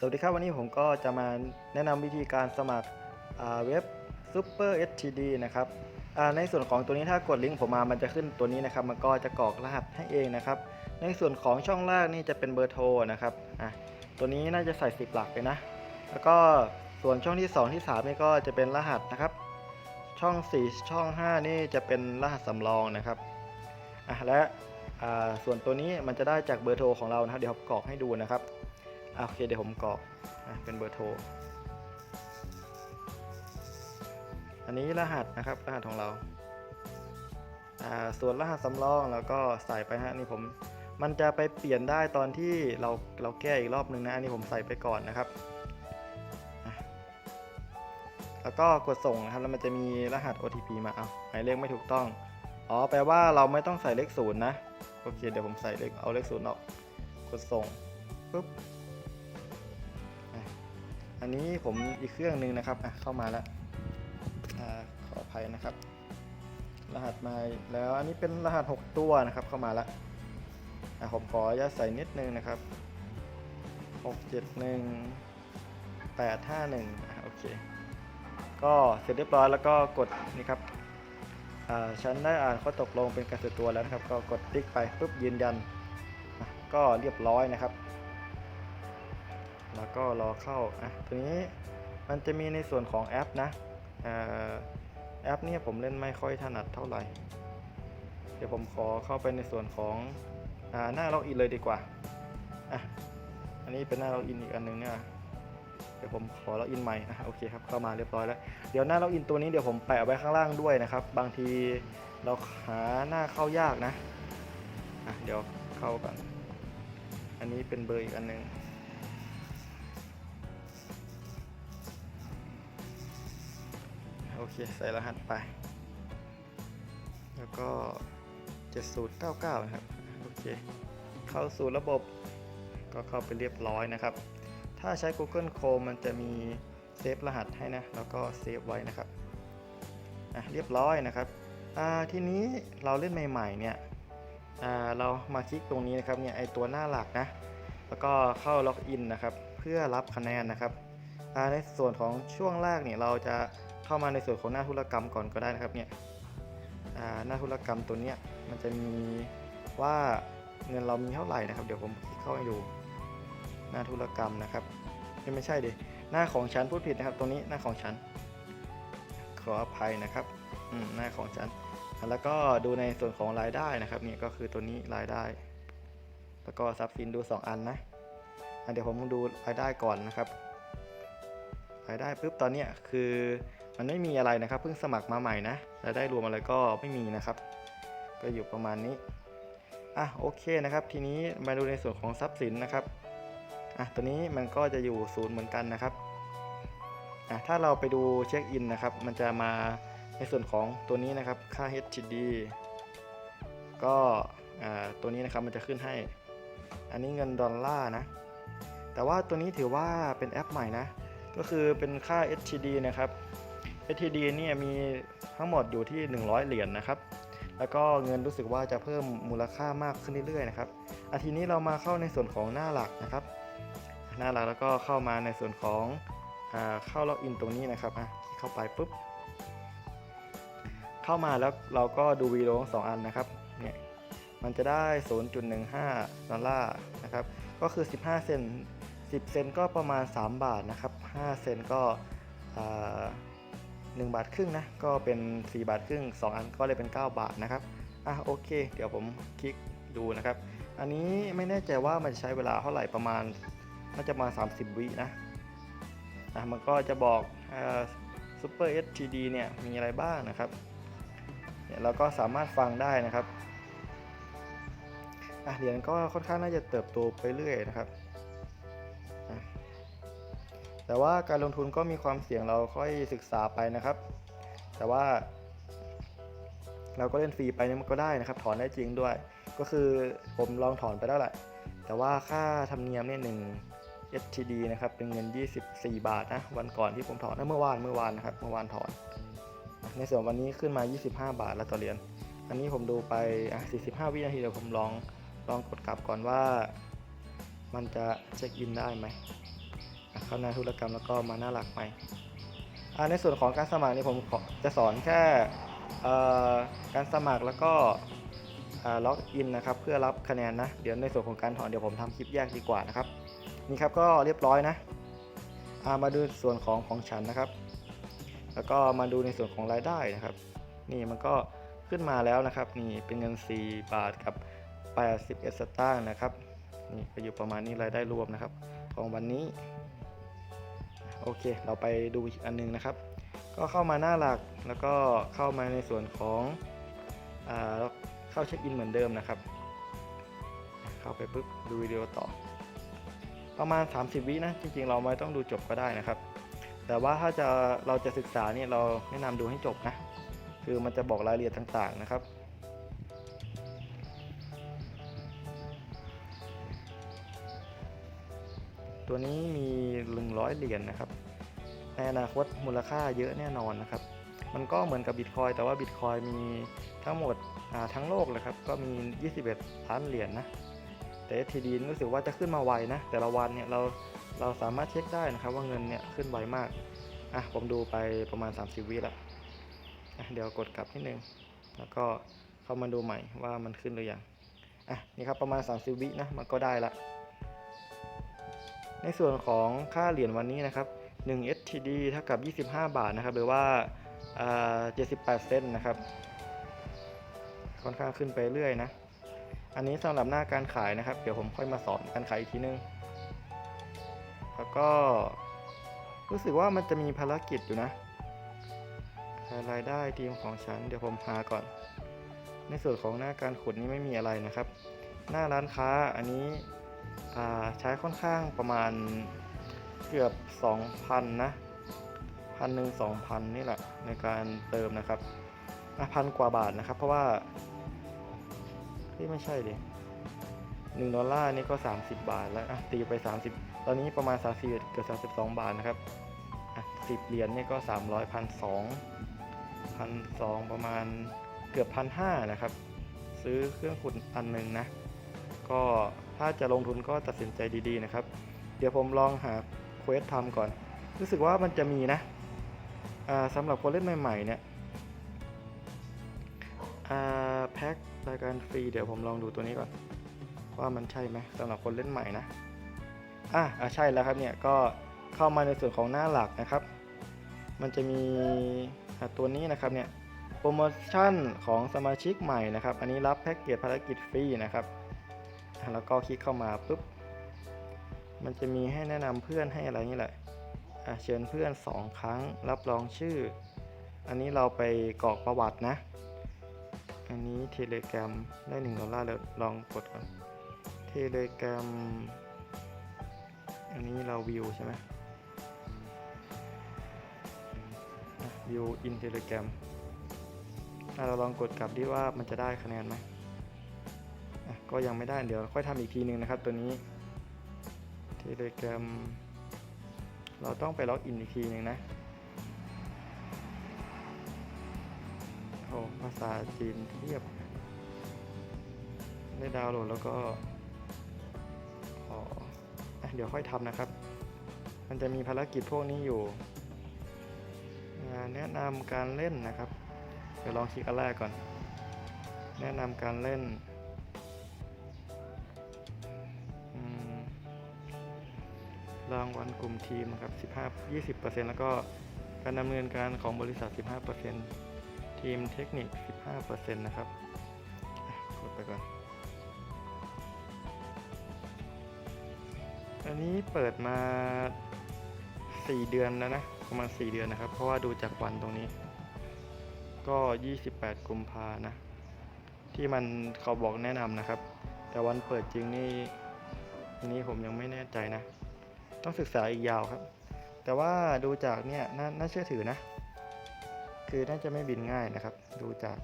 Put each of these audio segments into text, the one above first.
สวัสดีครับวันนี้ผมก็จะมาแนะนำวิธีการสมัครเว็บ Super STD นะครับในส่วนของตัวนี้ถ้ากดลิงก์ผมมามันจะขึ้นตัวนี้นะครับ มันก็จะกรอกรหัสให้เองนะครับ ในส่วนของช่องแรกนี่จะเป็นเบอร์โทรนะครับอะตัวนี้น่าจะใส่ 10 หลักเลยนะ แล้วก็ส่วนช่องที่ 2 ที่ 3 นี่ก็จะเป็นรหัสนะครับ ช่อง 4 ช่อง 5 นี่จะเป็นรหัสสำรองนะครับอะและส่วนตัวนี้มันจะได้จากเบอร์โทรของเรานะครับ เดี๋ยวผมกรอกให้ดูนะครับ โอเคเดี๋ยวผมกรอกอะเป็นเบอร์โทร อันนี้รหัสนะครับรหัสของเราอ่าส่วนรหัสสำรองแล้วก็ใส่ไปฮะนี่ผมมันจะไปเปลี่ยนได้ตอนที่เราเราแก้อีกรอบนึงนะอันนี้ผมใส่ไปก่อนนะครับ แล้วก็กดส่งนะครับแล้วมันจะมีรหัส OTP มาเอาหมายเลขไม่ถูกต้อง อ๋อแปลว่าเราไม่ต้องใส่เลขศูนย์นะ โอเคเดี๋ยวผมใส่เลขเอาเลขศูนย์ออก กดส่งปุ๊บ นนี้ผมอีกเครื่องหนึ่งนะครับอะเข้ามาแล้วอาขออภัยนะครับ รหัสมาแล้วอันนี้เป็นรหัส 6 ตัวนะครับเข้ามาแล้วอะผมขออนุญาตใส่นิดนึงนะครับ 6 7 1 8 5 1อะโอเค ก็เสร็จเรียบร้อยแล้วก็กดนี่ครับอ่าฉันได้อ่านข้อตกลงเป็นการส่วนตัวแล้วนะครับ ก็กดติ๊กไปปุ๊บยืนยัน ก็เรียบร้อยนะครับ แล้วก็รอเข้าอะตัวนี้มันจะมีในส่วนของแอปนะแอปเนี่ยผมเล่นไม่ค่อยถนัดเท่าไหร่ เดี๋ยวผมขอเข้าไปในส่วนของอหน้าล็อกอินเลยดีกว่าอะอันนี้เป็นหน้าล็อกอินอีกอันหนึงเนี่ยเดี๋ยวผมขอล็อกอินใหม่อะโอเคครับเข้ามาเรียบร้อยแล้ว เดี๋ยวหน้าล็อกอินตัวนี้เดี๋ยวผมแปะไว้ข้างล่างด้วยนะครับ บางทีเราหาหน้าเข้ายากนะอะเดี๋ยวเข้ากันอันนี้เป็นเบอร์อีกอันหนึง โอเค ใส่รหัสไป แล้วก็ 7099 นะครับ โอเค เข้าสู่ระบบ ก็เข้าไปเรียบร้อยนะครับ ถ้าใช้ Google Chrome มันจะมีเซฟรหัสให้นะ แล้วก็เซฟไว้นะครับอะเรียบร้อยนะครับอ่าทีนี้เราเล่นใหม่ๆเนี่ยอ่าเรามาคลิกตรงนี้นะครับเนี่ยไอตัวหน้าหลักนะ แล้วก็เข้าล็อกอินนะครับ เพื่อรับคะแนนนะครับอ่าในส่วนของช่วงแรกเนี่ยเราจะ เข้ามาในส่วนของหน้าธุรกรรมก่อนก็ได้นะครับเนี่ยหน้าธุรกรรมตัวเนี้ยมันจะมีว่าเงินเรามีเท่าไหร่นะครับ เดี๋ยวผมคลิกเข้าให้ดูหน้าธุรกรรมนะครับเอ้ยไม่ใช่ดิหน้าของฉันพูดผิดนะครับ ตรงนี้หน้าของฉันขออภัยนะครับอืมหน้าของฉัน แล้วก็ดูในส่วนของรายได้นะครับเนี่ยก็คือตัวนี้รายได้ แล้วก็ทรัพย์สินดูสองอันนะเดี๋ยวผมดูรายได้ก่อนนะครับ รายได้ปุ๊บตอนนี้คือ มันไม่มีอะไรนะครับเพิ่งสมัครมาใหม่นะรายได้รวมอะไรก็ไม่มีนะครับ ก็อยู่ประมาณนี้อะโอเคนะครับ ทีนี้มาดูในส่วนของทรัพย์สินนะครับอะตัวนี้มันก็จะอยู่ศูนย์เหมือนกันนะครับอะถ้าเราไปดูเช็คอินนะครับ มันจะมาในส่วนของตัวนี้นะครับค่า HTD ก็อ่าตัวนี้นะครับมันจะขึ้นให้ อันนี้เงินดอลลาร์นะ แต่ว่าตัวนี้ถือว่าเป็นแอปใหม่นะ ก็คือเป็นค่า STD นะครับ STD เนี่ยมีทั้งหมดอยู่ที่ 100 เหรียญนนะครับ แล้วก็เงินรู้สึกว่าจะเพิ่มมูลค่ามากขึ้นเรื่อยๆนะครับอาทีนี้เรามาเข้าในส่วนของหน้าหลักนะครับ หน้าหลักแล้วก็เข้ามาในส่วนของอเข้าล็อกอินตรงนี้นะครับอะเข้าไปปุ๊บ เข้ามาแล้วเราก็ดูวีดีโอสองอันนะครับ เนี่ย มันจะได้ 0.15 ดอลลาร์นะครับ ก็คือ 15 เซน 10 เซนก็ประมาณ 3 บาทนะครับ 5 เซนก็อ่า 1 บาทครึ่งนะก็เป็น 4 บาทครึ่ง 2 อันก็เลยเป็น 9 บาทนะครับอะโอเค เดี๋ยวผมคลิกดูนะครับ อันนี้ไม่แน่ใจว่ามันใช้เวลาเท่าไหร่ประมาณน่าจะมา 30 วินะอะมันก็จะบอกซูเปอ่า Super STD เนี่ยมีอะไรบ้างนะครับเนี่ยเราก็สามารถฟังได้นะครับอะเหรียญก็ค่อนข้างน่าจะเติบโตไปเรื่อยนะครับ แต่ว่าการลงทุนก็มีความเสี่ยงเราค่อยศึกษาไปนะครับ แต่ว่า เราก็เล่นฟรีไปนี่มันก็ได้นะครับ ถอนได้จริงด้วย ก็คือผมลองถอนไปแล้วแหละ แต่ว่าค่าธรรมเนียมเนี่ยหนึ่ง STD นะครับ เป็นเงิน 24 บาทนะ วันก่อนที่ผมถอนนะเมื่อวาน เมื่อวานนะครับ เมื่อวานถอน ในส่วนวันนี้ขึ้นมา 25 บาทแล้วต่อเหรียญ อันนี้ผมดูไปอะ45 วินาทีเดี๋ยวผมลอง ลองกดกลับก่อนว่า มันจะเช็คอินได้ไหม เข้าหน้าธุรกรรมแล้วก็มาหน้าหลักใหม่ในส่วนของการสมัครนี่ผมจะสอนแค่การสมัครแล้วก็ล็อกอินนะครับเพื่อรับคะแนนนะเดี๋ยวในส่วนของการถอนเดี๋ยวผมทำคลิปแยกดีกว่านะครับนี่ครับก็เรียบร้อยนะามาดูส่วนของของฉันนะครับ แล้วก็มาดูในส่วนของรายได้นะครับ นี่มันก็ขึ้นมาแล้วนะครับ นี่เป็นเงิน 4 บาทกับ81สตางค์นะครับนี่ก็อยู่ประมาณนี้รายได้รวมนะครับ ของวันนี้ โอเค เราไปดูอีกอันนึงนะครับ ก็เข้ามาหน้าหลักแล้วก็เข้ามาในส่วนของอเข้าเช็คอินเหมือนเดิมนะครับ เข้าไปปุ๊บดูวิดีโอต่อ ประมาณ 30 วินะ จริง ๆ เราไม่ต้องดูจบก็ได้นะครับ แต่ว่าถ้าจะเราจะศึกษาเนี่ยเราแนะนำดูให้จบนะ คือมันจะบอกรายละเอียดต่างๆนะครับ ตัวนี้มี 100 เหรียญนนะครับ ในอนาคตมูลค่าเยอะแน่นอนนะครับ มันก็เหมือนกับบิตคอยแต่ว่าบิตคอยมีทั้งหมดทั้งโลกเลยครับ ก็มี 21 ล้านเหรียญนนะ แต่ STD นี่รู้สึกว่าจะขึ้นมาไวนะ แต่ละวันเนี่ยเราเราสามารถเช็คได้นะครับว่าเงินเนี่ยขึ้นไวมาก อะผมดูไปประมาณ 30 วิแล้วอะเดี๋ยวกดกลับนิดนึง แล้วก็เข้ามาดูใหม่ว่ามันขึ้นหรือยัง อะนี่ครับประมาณ 30 วินะมันก็ได้ละ ในส่วนของค่าเหรียญวันนี้นะครับ 1 STD เท่ากับ 25 บาทนะครับ หรือว่า 78 เซนต์นะครับ ค่อนข้างขึ้นไปเรื่อยนะ อันนี้สำหรับหน้าการขายนะครับ เดี๋ยวผมค่อยมาสอนการขายอีกทีนึง แล้วก็รู้สึกว่ามันจะมีภารกิจอยู่นะรายได้ทีมของฉัน เดี๋ยวผมหาก่อน ในส่วนของหน้าการขุดนี่ไม่มีอะไรนะครับ หน้าร้านค้าอันนี้ ใช้ค่อนข้างประมาณเกือบ 2,000 นะพันหนึ่งสองพันนี่แหละในการเติมนะครับพันกว่าบาทนะครับ เพราะว่าที่ไม่ใช่ดิหนึ่งดอลลาร์นี่ก็ 30 บาทแล้วตีไป 30 ตอนนี้ประมาณ30เกือบ32 บาทนะครับอะ10เหรียญนี่ก็ 300พันสองพันสองประมาณเกือบพันห้านะครับ ซื้อเครื่องขุดอันหนึ่งนะ ก็ถ้าจะลงทุนก็ตัดสินใจดีๆนะครับ เดี๋ยวผมลองหาเควสทำก่อน รู้สึกว่ามันจะมีนะสำหรับคนเล่นใหม่ๆเนี่ยแพ็ครายการฟรีเดี๋ยวผมลองดูตัวนี้ก่อน ว่ามันใช่ไหมสำหรับคนเล่นใหม่นะอะอะใช่แล้วครับเนี่ยก็เข้ามาในส่วนของหน้าหลักนะครับ มันจะมีตัวนี้นะครับเนี่ยโปรโมชั่นของสมาชิกใหม่นะครับ อันนี้รับแพ็กเกจภารกิจฟรีนะครับ แล้วก็คลิกเข้ามาปุ๊บ มันจะมีให้แนะนำเพื่อนให้อะไรนี่แหละเชิญเพื่อน 2 ครั้ง รับรองชื่อ อันนี้เราไปกรอกประวัตินะ อันนี้เทเลกรมได้1ดอลลาร์แล้วลองกดก่อนเทเลกรมอันนี้เราวิวใช่ไหมวิวอินเทเลกรมเราลองกดกลับดิว่ามันจะได้คะแนนไหม ก็ยังไม่ได้เดี๋ยวค่อยทำอีกทีนึงนะครับตัวนี้เทเลกรมเราต้องไปล็อกอินอีกทีหนึงนะโอ้ภาษาจีนเทียบ ได้ดาวน์โหลดแล้วก็อ๋อเดี๋ยวค่อยทำนะครับ มันจะมีภารกิจพวกนี้อยู่ แนะนำการเล่นนะครับ เดี๋ยวลองคลิกอันแรกก่อน แนะนำการเล่น รางวัลกลุ่มทีมนะครับ 15 20%แล้วก็การดำเนินการของบริษัท 15%ทีมเทคนิค 15%นะครับกดไปก่อน อันนี้เปิดมา 4 เดือนแล้วนะ ประมาณ 4 เดือนนะครับ เพราะว่าดูจากวันตรงนี้ ก็ 28 กุมภานะ ที่มันเขาบอกแนะนำนะครับ แต่วันเปิดจริงนี่อันนี้ผมยังไม่แน่ใจนะ ต้องศึกษาอีกยาวครับ แต่ว่าดูจากเนี่ยนน่าเชื่อถือนะ คือน่าจะไม่บินง่ายนะครับ ดูจาก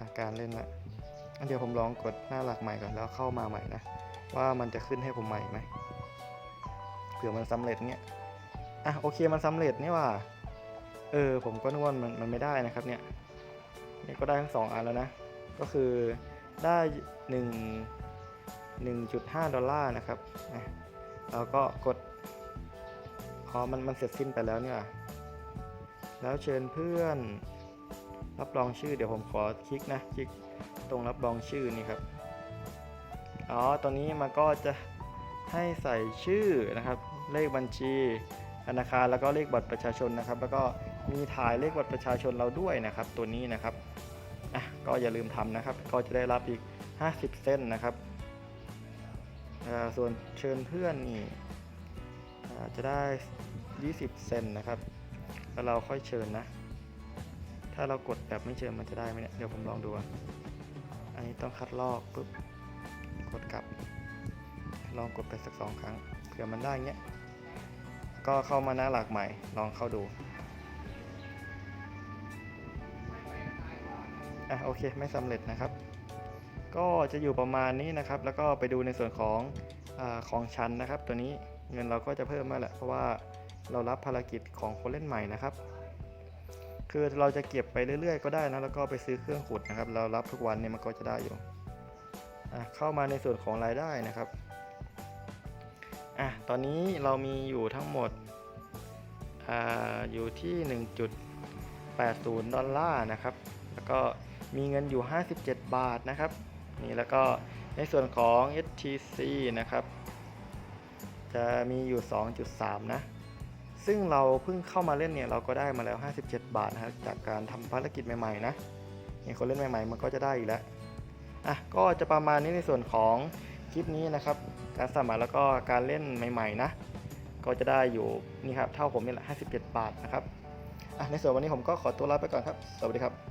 อาการเล่นละเดี๋ยวผมลองกดหน้าหลักใหม่ก่อนแล้วเข้ามาใหม่นะ ว่ามันจะขึ้นให้ผมใหม่ไหมเผื่อมันสำเร็จเนี่ยอะโอเคมันสำเร็จนี่ว่า เออผมก็นึกว่ามันมันไม่ได้นะครับเนี่ยนี่ก็ได้ทั้งสองอันแล้วนะ ก็คือได้1 1.5 ดอลลาร์นะครับอะแล้วก็กด อ๋อ มันมันเสร็จสิ้นไปแล้วเนี่ย แล้วเชิญเพื่อน รับรองชื่อ เดี๋ยวผมขอคลิกนะคลิกตรงรับรองชื่อนี่ครับ อ๋อ ตอนนี้มันก็จะให้ใส่ชื่อนะครับ เลขบัญชีธนาคารแล้วก็เลขบัตรประชาชนนะครับ แล้วก็มีถ่ายเลขบัตรประชาชนเราด้วยนะครับ ตัวนี้นะครับอะก็อย่าลืมทำนะครับ ก็จะได้รับอีก 50 เส้นนะครับอ่าส่วนเชิญเพื่อนนี่ จะได้ 20 เซนนะครับ แล้วเราค่อยเชิญนะ ถ้าเรากดแบบไม่เชิญมันจะได้ไหมเนี่ย เดี๋ยวผมลองดูอะอันนี้ต้องคัดลอกปุ๊บ กดกลับ ลองกดไปสักสองครั้ง เผื่อมันได้เงี้ย ก็เข้ามาหน้าหลักใหม่ ลองเข้าดูอะโอเค ไม่สำเร็จนะครับ ก็จะอยู่ประมาณนี้นะครับ แล้วก็ไปดูในส่วนของอของชั้นนะครับตัวนี้ เงินเราก็จะเพิ่มมาแหละเพราะว่าเรารับภารกิจของคนเล่นใหม่นะครับ คือเราจะเก็บไปเรื่อยๆ ก็ได้นะแล้วก็ไปซื้อเครื่องขุดนะครับ เรารับทุกวันเนี่ยมันก็จะได้อยู่เข้ามาในส่วนของรายได้นะครับอะตอนนี้เรามีอยู่ทั้งหมดอาอยู่ที่ 1.80 ดอลลาร์นะครับ แล้วก็มีเงินอยู่ 57 บาทนะครับนี่แล้วก็ในส่วนของ STC นะครับ จะมีอยู่ 2.3 นะ ซึ่งเราเพิ่งเข้ามาเล่นเนี่ยเราก็ได้มาแล้ว 57 บาทนะครับจากการทำภารกิจใหม่ๆนะนี่คนเล่นใหม่ๆ มันก็จะได้อีกแล้วอะก็จะประมาณนี้ในส่วนของคลิปนี้นะครับ การสมัครแล้วก็การเล่นใหม่ๆนะ ก็จะได้อยู่นี่ครับเท่าผมนี่แหละ 57 บาทนะครับอะในส่วนวันนี้ผมก็ขอตัวลาไปก่อนครับ สวัสดีครับ